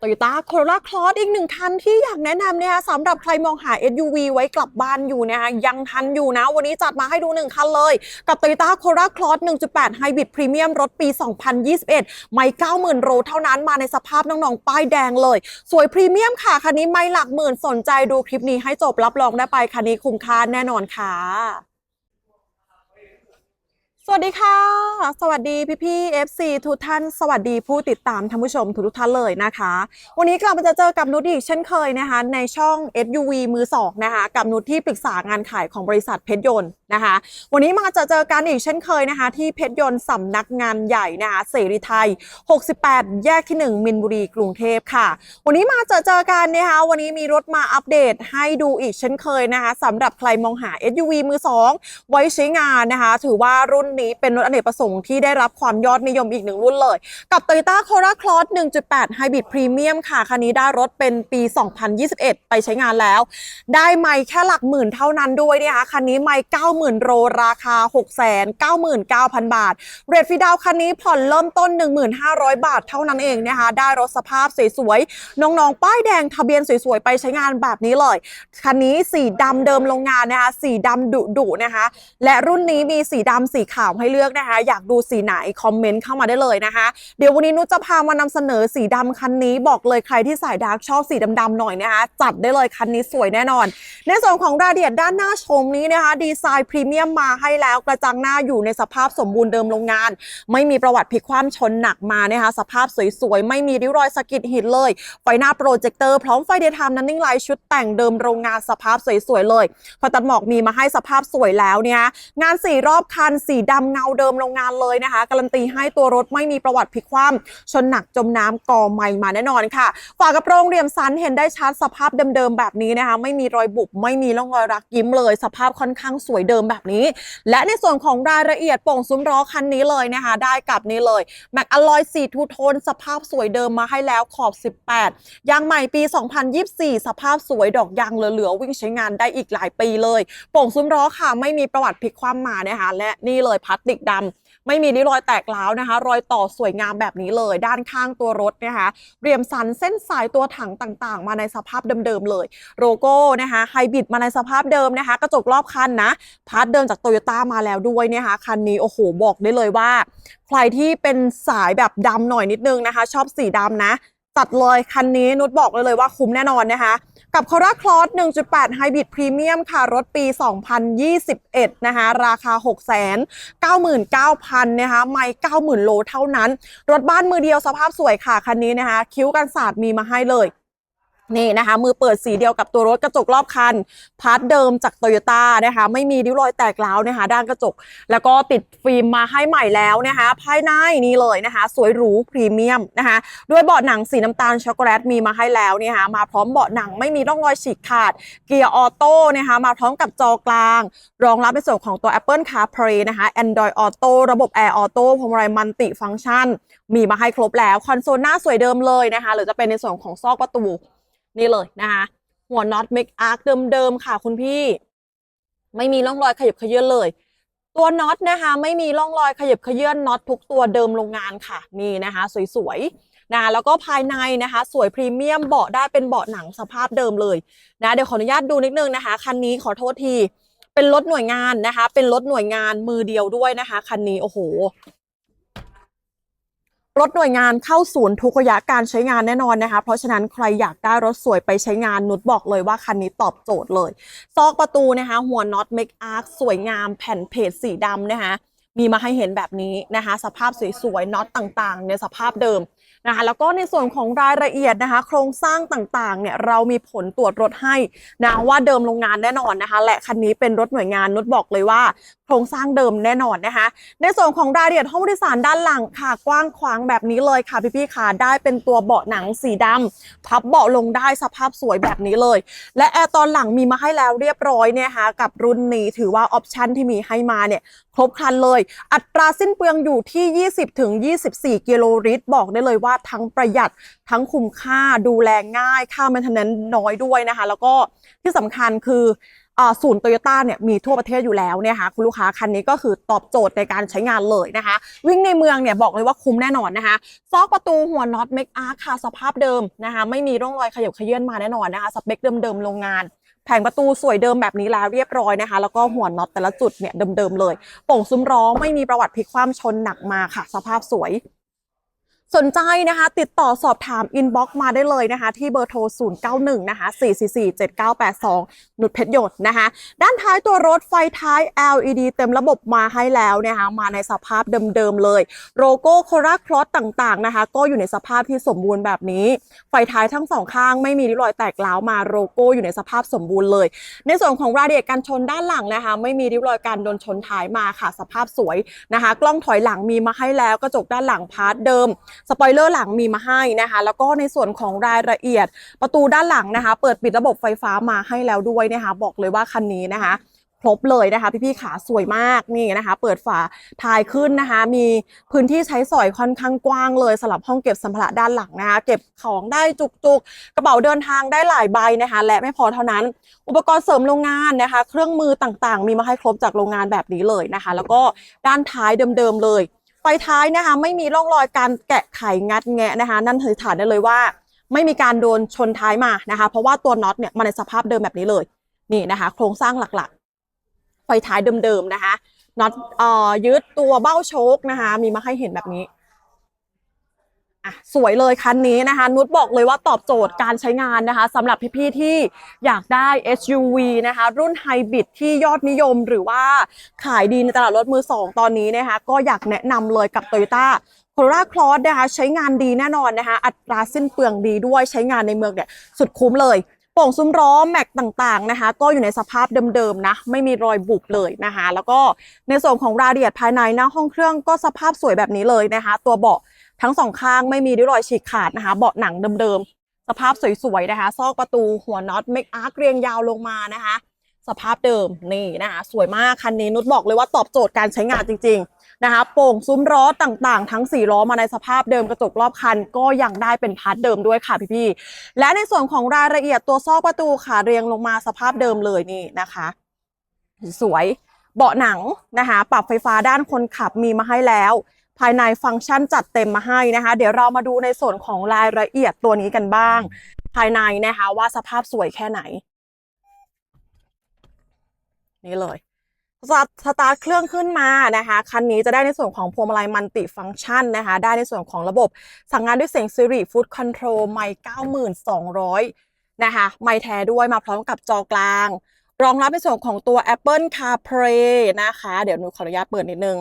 Toyota Corolla Cross อีกหนึ่งคันที่อยากแนะนำเนี่ยสำหรับใครมองหา SUV ไว้กลับบ้านอยู่นะคะยังทันอยู่นะ วันนี้จัดมาให้ดูหนึ่งคันเลย กับ Toyota Corolla Cross 1.8 Hybrid Premium รถปี 2021 ไม่ 90,000 โลเท่านั้นมาในสภาพน้องๆ ป้ายแดงเลย สวยพรีเมียมค่ะ คันนี้ไม่หลักหมื่นสนใจดูคลิปนี้ให้จบรับรองได้ไปคันนี้คุ้มค่าแน่นอนค่ะ สวัสดีค่ะ สวัสดีพี่พี่ FC ทุกท่าน สวัสดีผู้ติดตามท่านผู้ชมทุกท่านเลยนะคะ วันนี้กลับมาจะเจอกับนุชอีกเช่นเคยนะคะ ในช่อง SUV มือสองนะคะ กับนุชที่ปรึกษางานขายของบริษัทเพชรยนต์นะคะ วันนี้มาจะเจอกันอีกเช่นเคยนะคะ ที่เพชรยนต์สำนักงานใหญ่นะคะเสรีไทย 68 แยกที่ 1 มินบุรีกรุงเทพค่ะ วันนี้มาเจอเจอกันนะคะ วันนี้มีรถมาอัปเดตให้ดูอีกเช่นเคยนะคะสำหรับใครมองหา SUV มือสองไว้ใช้งานนะคะ ถือว่ารุ่นนี้เป็นรถอเนกประสงค์ที่ได้รับความยอดนิยมอีกหนึ่งรุ่นเลย กับ Toyota Corolla Cross 1.8 Hybrid Premium ค่ะ คันนี้ได้รถเป็นปี 2021 ไปใช้งานแล้ว ได้ไม่แค่หลักหมื่นเท่านั้นด้วยนะคะคันนี้ไม่ 90,000 โรราคา 699,000 บาท เรทฟรีดาวคันนี้ผ่อนเริ่มต้น 1,500 บาทเท่านั้นเองนะคะได้รถสภาพสวยๆน้องๆ ป้ายแดงทะเบียนสวยๆ ไปใช้งานแบบนี้เลยคันนี้สีดำเดิมโรงงานนะคะสีดำดุดุๆนะคะและรุ่นนี้มีสีดำสีขาวให้เลือกนะคะ อยากดูสีไหนคอมเมนต์เข้ามาได้เลยนะคะ เดี๋ยววันนี้นุชจะพามานำเสนอสีดำคันนี้บอกเลยใครที่สายดาร์กชอบสีดำๆหน่อยนะคะ จัดได้เลยคันนี้สวยแน่นอน ในส่วนของรายละเอียดด้านหน้าชมนี้นะคะ ดีไซน์พรีเมียมมาให้แล้วกระจังหน้าอยู่ในสภาพสมบูรณ์เดิมโรงงาน ไม่มีประวัติพลิกคว่ำชนหนักมานะคะ สภาพสวยๆไม่มีริ้วรอยสะกิดหินเลยไฟหน้าโปรเจคเตอร์พร้อมไฟเดย์ไทม์นันนิ่งไลท์ชุดแต่งเดิมโรงงานสภาพสวยๆเลยพอตัดหมอกมีมาให้สภาพสวยแล้วเนี่ยงานสีรอบคันสีดำเงาเดิมโรงงานเลยนะคะ การันตีให้ตัวรถไม่มีประวัติพลิกคว่ำชนหนักจมน้ำกอไม่มาแน่นอนค่ะฝากระโปรงเหลี่ยมสันเห็นได้ชัดสภาพเดิมๆแบบนี้นะคะ ไม่มีรอยบุบไม่มีร่องรอยรักยิ้มเลย สภาพค่อนข้างสวยเดิมแบบนี้ และในส่วนของรายละเอียดโป่งซุ้มล้อคันนี้เลยนะคะ ได้กับนี้เลยแม็กอลลอยสีทูโทนสภาพสวยเดิมมาให้แล้วขอบ 18 ยางใหม่ปี 2024 สภาพสวยดอกยางเหลือๆวิ่งใช้งานได้อีกหลายปีเลย โป่งซุ้มล้อค่ะไม่มีประวัติพลิกคว่ำมานะคะและนี่เลยพลาสติกดำไม่มีริ้วรอยแตกร้าวนะคะ รอยต่อสวยงามแบบนี้เลย ด้านข้างตัวรถนะคะเรียมสันเส้นสายตัวถังต่างๆ มาในสภาพเดิมๆเลยโลโก้นะคะไฮบริดมาในสภาพเดิมนะคะ กระจกรอบคันนะพาร์ทเดิมจากโตโยต้ามาแล้วด้วยนะคะคันนี้โอ้โหบอกได้เลยว่า ใครที่เป็นสายแบบดำหน่อยนิดนึงนะคะ ชอบสีดำนะ ตัดเลยคันนี้นุชบอกเลยเลยว่าคุ้มแน่นอนนะคะ กับ c o r a Cross 1.8 Hybrid Premium ค่ะ รถปี 2021 นะคะ ราคา 699,000นะคะไม่ 90,000 โลเท่านั้น รถบ้านมือเดียวสภาพสวยค่ะ คันนี้นะคะ คิ้วกันศาสตร์มีมาให้เลย นี่นะคะ มือเปิดสีเดียวกับตัวรถกระจกรอบคัน พาร์ทเดิมจากโตโยต้านะคะ ไม่มีริ้วรอยแตกร้าวนะคะ ด้านกระจก แล้วก็ติดฟิล์มมาให้ใหม่แล้วนะคะ ภายในนี่เลยนะคะ สวยหรูพรีเมียมนะคะ ด้วยเบาะหนังสีน้ำตาลช็อกโกแลตมีมาให้แล้วเนี่ยค่ะมาพร้อมเบาะหนังไม่มีร่องรอยฉีกขาด เกียร์ออโต้นะคะ มาพร้อมกับจอกลาง รองรับในส่วนของตัว Apple CarPlay นะคะ Android Auto ระบบ Air Auto พวงมาลัยมัลติฟังก์ชัน มีมาให้ครบแล้วคอนโซลหน้าสวยเดิมเลยนะคะหรือจะเป็นในส่วนของซอกประตู นี่เลยนะคะหัวน็อตเมกอาร์คเดิมๆค่ะคุณพี่ ไม่มีร่องรอยขยับขยื้อนเลย ตัวน็อตนะคะ ไม่มีร่องรอยขยับขยื้อนน็อตทุกตัวเดิมโรงงานค่ะ นี่นะคะ สวยๆนะแล้วก็ภายในนะคะ สวยพรีเมียมเบาะได้เป็นเบาะหนังสภาพเดิมเลยนะเดี๋ยวขออนุญาตดูนิดนึงนะคะคันนี้ขอโทษทีเป็นรถหน่วยงานนะคะ เป็นรถหน่วยงานมือเดียวด้วยนะคะ คันนี้โอ้โห รถหน่วยงานเข้าศูนย์ทุกระยะการใช้งานแน่นอนนะคะ เพราะฉะนั้นใครอยากได้รถสวยไปใช้งานนุชบอกเลยว่าคันนี้ตอบโจทย์เลย ซอกประตูนะคะ หัวน็อตเมกอาร์คสวยงามแผ่นเพจสีดำนะคะมีมาให้เห็นแบบนี้นะคะ สภาพสวยๆน็อตต่างๆ ในสภาพเดิม นะคะแล้วก็ในส่วนของรายละเอียดนะคะ โครงสร้างต่างๆเนี่ยเรามีผลตรวจรถให้นะว่าเดิมโรงงานแน่นอนนะคะ และคันนี้เป็นรถหน่วยงานนุชบอกเลยว่า โครงสร้างเดิมแน่นอนนะคะ ในส่วนของรายละเอียดห้องผู้โดยสารด้านหลังค่ะกว้างขวางแบบนี้เลยค่ะพี่ๆค่ะได้เป็นตัวเบาะหนังสีดำพับเบาะลงได้สภาพสวยแบบนี้เลย และแอร์ตอนหลังมีมาให้แล้วเรียบร้อยเนี่ยนะคะกับรุ่นนี้ถือว่าออปชันที่มีให้มาเนี่ยครบครันเลย อัตราสิ้นเปลืองอยู่ที่ 20ถึง24 กิโลลิตรบอกได้เลยว่าทั้งประหยัดทั้งคุ้มค่าดูแลง่ายค่าแมนเทนแนนน้อยด้วยนะคะ แล้วก็ที่สำคัญคือศูนย์โตโยต้าเนี่ยมีทั่วประเทศอยู่แล้วเนี่ยค่ะคุณลูกค้าคันนี้ก็คือตอบโจทย์ในการใช้งานเลยนะคะ วิ่งในเมืองเนี่ยบอกเลยว่าคุ้มแน่นอนนะคะ ซอกประตูหัวน็อตเมกอาร์ค่ะสภาพเดิมนะคะ ไม่มีร่องรอยขยับเขยื่อนมาแน่นอนนะคะ สเปคเดิมๆโรงงานแผงประตูสวยเดิมแบบนี้แล้วเรียบร้อยนะคะ แล้วก็หัวน็อตแต่ละจุดเนี่ยเดิมๆเลยโป่งซุ้มล้อไม่มีประวัติพลิกคว่ำชนหนักมาค่ะ สภาพสวย สนใจนะคะ ติดต่อสอบถามอินบ็อกซ์มาได้เลยนะคะ ที่เบอร์โทร 091 นะคะ 444 7982นุชเพชรหยดนะคะ ด้านท้ายตัวรถไฟท้าย LED เต็มระบบมาให้แล้วนะคะ มาในสภาพเดิมๆเลย โลโก้โคราคลอสต่างๆนะคะ ก็อยู่ในสภาพที่สมบูรณ์แบบนี้ ไฟท้ายทั้งสองข้างไม่มีริ้วรอยแตกร้าวมาโลโก้อยู่ในสภาพสมบูรณ์เลย ในส่วนของรายละเอียดการชนด้านหลังนะคะ ไม่มีริ้วรอยการโดนชนท้ายมาค่ะ สภาพสวยนะคะ กล้องถอยหลังมีมาให้แล้วกระจกด้านหลังพาร์ทเดิมสปอยเลอร์หลังมีมาให้นะคะ แล้วก็ในส่วนของรายละเอียดประตูด้านหลังนะคะ เปิดปิดระบบไฟฟ้ามาให้แล้วด้วยนะคะ บอกเลยว่าคันนี้นะคะครบเลยนะคะพี่ๆขาสวยมากนี่นะคะ เปิดฝาท้ายขึ้นนะคะ มีพื้นที่ใช้สอยค่อนข้างกว้างเลยสำหรับห้องเก็บสัมภาระด้านหลังนะคะ เก็บของได้จุกๆ กระเป๋าเดินทางได้หลายใบนะคะ และไม่พอเท่านั้น อุปกรณ์เสริมโรงงานนะคะ เครื่องมือต่างๆ มีมาให้ครบจากโรงงานแบบนี้เลยนะคะ แล้วก็ด้านท้ายเดิมๆเลย ฟท้ายนะคะ ไม่มีร่องรอยการแกะไขงัดแงะนะคะ นั่นถือฐานได้เลยว่า ไม่มีการโดนชนท้ายมานะคะ เพราะว่าตัวน็อตเนี่ยมาในสภาพเดิมแบบนี้เลย นี่นะคะ โครงสร้างหลักๆ ไฟท้ายเดิมๆนะคะน็อตเอ่อยึดตัวเบ้าโชคนะคะ มีมาให้เห็นแบบนี้ อะสวยเลยคันนี้นะคะ นุชบอกเลยว่าตอบโจทย์การใช้งานนะคะสำหรับพี่ๆที่อยากได้ SUV นะคะ รุ่นไฮบริดที่ยอดนิยมหรือว่าขายดีในตลาดรถมือสองตอนนี้นะคะ ก็อยากแนะนำเลยกับ Toyota Corolla Cross นะคะใช้งานดีแน่นอนนะคะ อัตราสิ้นเปลืองดีด้วยใช้งานในเมืองเนี่ยสุดคุ้มเลยโป่งซุ้มล้อแม็กต่างๆนะคะ ก็อยู่ในสภาพเดิมๆนะ ไม่มีรอยบุบเลยนะคะ แล้วก็ในส่วนของรายละเอียดภายในหน้าห้องเครื่องก็สภาพสวยแบบนี้เลยนะคะ ตัวเบาะ ทั้งสองข้างไม่มีริ้วรอยฉีกขาดนะคะ เบาะหนังเดิมๆ สภาพสวยๆนะคะซอกประตูหัวน็อตเมกอาร์เรียงยาวลงมานะคะ สภาพเดิมนี่นะคะสวยมากคันนี้นุชบอกเลยว่าตอบโจทย์การใช้งานจริง ๆนะคะ โป่งซุ้มล้อต่างๆ ทั้ง4ล้อมาในสภาพเดิมกระจกรอบคัน ก็ยังได้เป็นพาร์ทเดิมด้วยค่ะพี่ๆและในส่วนของรายละเอียดตัวซอกประตูค่ะเรียงลงมาสภาพเดิมเลยนี่นะคะ สวยเบาะหนังนะคะ ปรับไฟฟ้าด้านคนขับมีมาให้แล้ว ภายในฟังก์ชันจัดเต็มมาให้นะคะ เดี๋ยวเรามาดูในส่วนของรายละเอียดตัวนี้กันบ้าง ภายในนะคะว่าสภาพสวยแค่ไหน นี่เลยสตาร์ทสตเครื่องขึ้นมานะคะ คันนี้จะได้ในส่วนของพวงมาลัยมัลติฟังก์ชันนะคะ ได้ในส่วนของระบบสั่งงานด้วยเสียง Siri Food Control ไมค์9200 นะคะ ไมค์แท้ด้วยมาพร้อมกับจอกลาง รองรับในส่วนของตัว Apple CarPlay นะคะ เดี๋ยวหนูขออนุญาตเปิดนิดนึง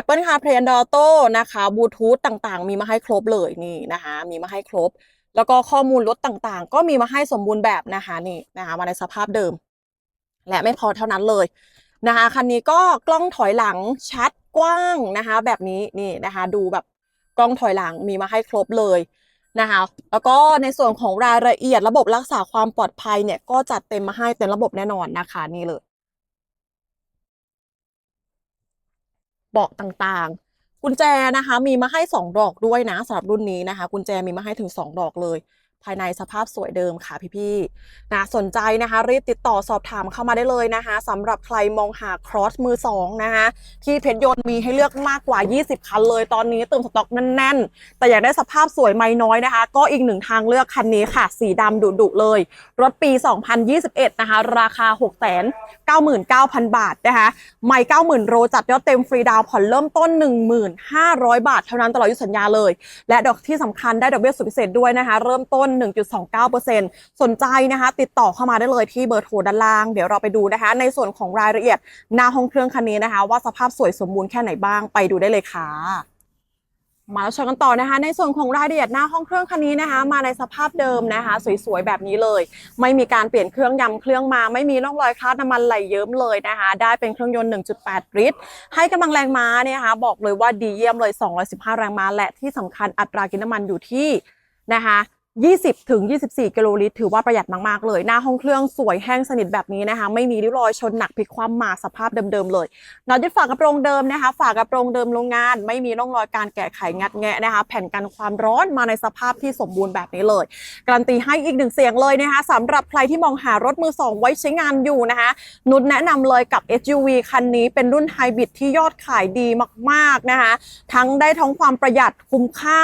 Apple CarPlay Android Auto นะคะบลูทูธต่างๆ มีมาให้ครบเลยนี่นะคะมีมาให้ครบ แล้วก็ข้อมูลรถต่างๆ ก็มีมาให้สมบูรณ์แบบนะคะนี่นะคะมาในสภาพเดิม และไม่พอเท่านั้นเลยนะคะคันนี้ก็กล้องถอยหลังชัดกว้างนะคะ แบบนี้นี่นะคะ ดูแบบกล้องถอยหลังมีมาให้ครบเลยนะคะแล้วก็ในส่วนของรายละเอียดระบบรักษาความปลอดภัยเนี่ยก็จัดเต็มมาให้เต็มระบบแน่นอนนะคะนี่เลย เบาะต่างๆ กุญแจนะคะ มีมาให้ 2 ดอกด้วยนะสำหรับรุ่นนี้นะคะ กุญแจมีมาให้ถึง 2 ดอกเลย ภายในสภาพสวยเดิมค่ะพี่ๆนะสนใจนะคะ รีบติดต่อสอบถามเข้ามาได้เลยนะคะสำหรับใครมองหาครอสมือสองนะคะที่เพชรยนต์มีให้เลือกมากกว่า 20 คันเลย ตอนนี้เติมสต็อกแน่นๆ แต่อยากได้สภาพสวยไม่น้อยนะคะ ก็อีกหนึ่งทางเลือกคันนี้ค่ะ สีดำดุๆเลย รถปี 2021 นะคะ ราคา6 9 99,000 บาทนะคะไม่90,000 โรจัดยอดเต็มฟรีดาวผ่อนเริ่มต้น 1500 บาท เท่านั้นตลอดอายุสัญญาเลย และดอกที่สำคัญได้ดอกเบี้ยสุดพิเศษด้วยนะคะ เริ่มต้น 1.29%สนใจนะคะ ติดต่อเข้ามาได้เลยที่เบอร์โทรด้านล่าง เดี๋ยวเราไปดูนะคะ ในส่วนของรายละเอียดหน้าห้องเครื่องคันนี้นะคะ ว่าสภาพสวยสมบูรณ์แค่ไหนบ้างไปดูได้เลยค่ะ มาแล้วชมกันต่อนะคะ ในส่วนของรายละเอียดหน้าห้องเครื่องคันนี้นะคะ มาในสภาพเดิมนะคะ สวยๆแบบนี้เลย ไม่มีการเปลี่ยนเครื่องยำเครื่องมา ไม่มีร่องรอยคราบน้ำมันไหลเยิ้มเลยนะคะ ได้เป็นเครื่องยนต์ 1.8 ลิตร ให้กำลังแรงม้าเนี่ยนะคะ บอกเลยว่าดีเยี่ยมเลย 215 แรงม้าและที่สำคัญอัตรากินน้ำมันอยู่ที่นะคะ 20ถึง24 กิโลลิตร ถือว่าประหยัดมาก ๆ เลย หน้าห้องเครื่องสวยแห้งสนิทแบบนี้นะคะ ไม่มีริ้วรอยชนหนักพลิกคว่ำมาสภาพเดิม ๆ เลยนอตยึดฝากระโปรงเดิมนะคะ ฝากระโปรงเดิมโรงงาน ไม่มีร่องรอยการแกะไขงัดแงะนะคะ แผ่นกันความร้อนมาในสภาพที่สมบูรณ์แบบนี้เลย การันตีให้อีกหนึ่งเสียงเลยนะคะสำหรับใครที่มองหารถมือสองไว้ใช้งานอยู่นะคะ นุชแนะนำเลยกับ SUV คันนี้เป็นรุ่นไฮบริดที่ยอดขายดีมาก ๆนะคะ ทั้งได้ทั้งความประหยัดคุ้มค่า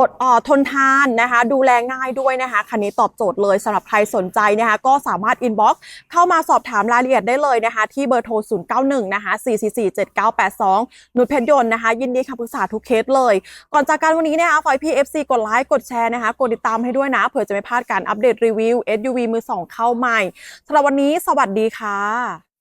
อดออทนทานนะคะ ดูแลง่ายด้วยนะคะ คันนี้ตอบโจทย์เลยสำหรับใครสนใจนะคะ ก็สามารถอินบ็อกซ์เข้ามาสอบถามรายละเอียดได้เลยนะคะ ที่เบอร์โทร 091 นะคะ 4447982 นุชเพชรยนต์นะคะ ยินดีคำปรึกษาทุกเคสเลย ก่อนจากการวันนี้นะคะขอให้พี่ FC กดไลค์กดแชร์นะคะ กดติดตามให้ด้วยนะเผื่อจะไม่พลาดการอัปเดตรีวิว SUV มือสองเข้าใหม่สำหรับวันนี้สวัสดีค่ะ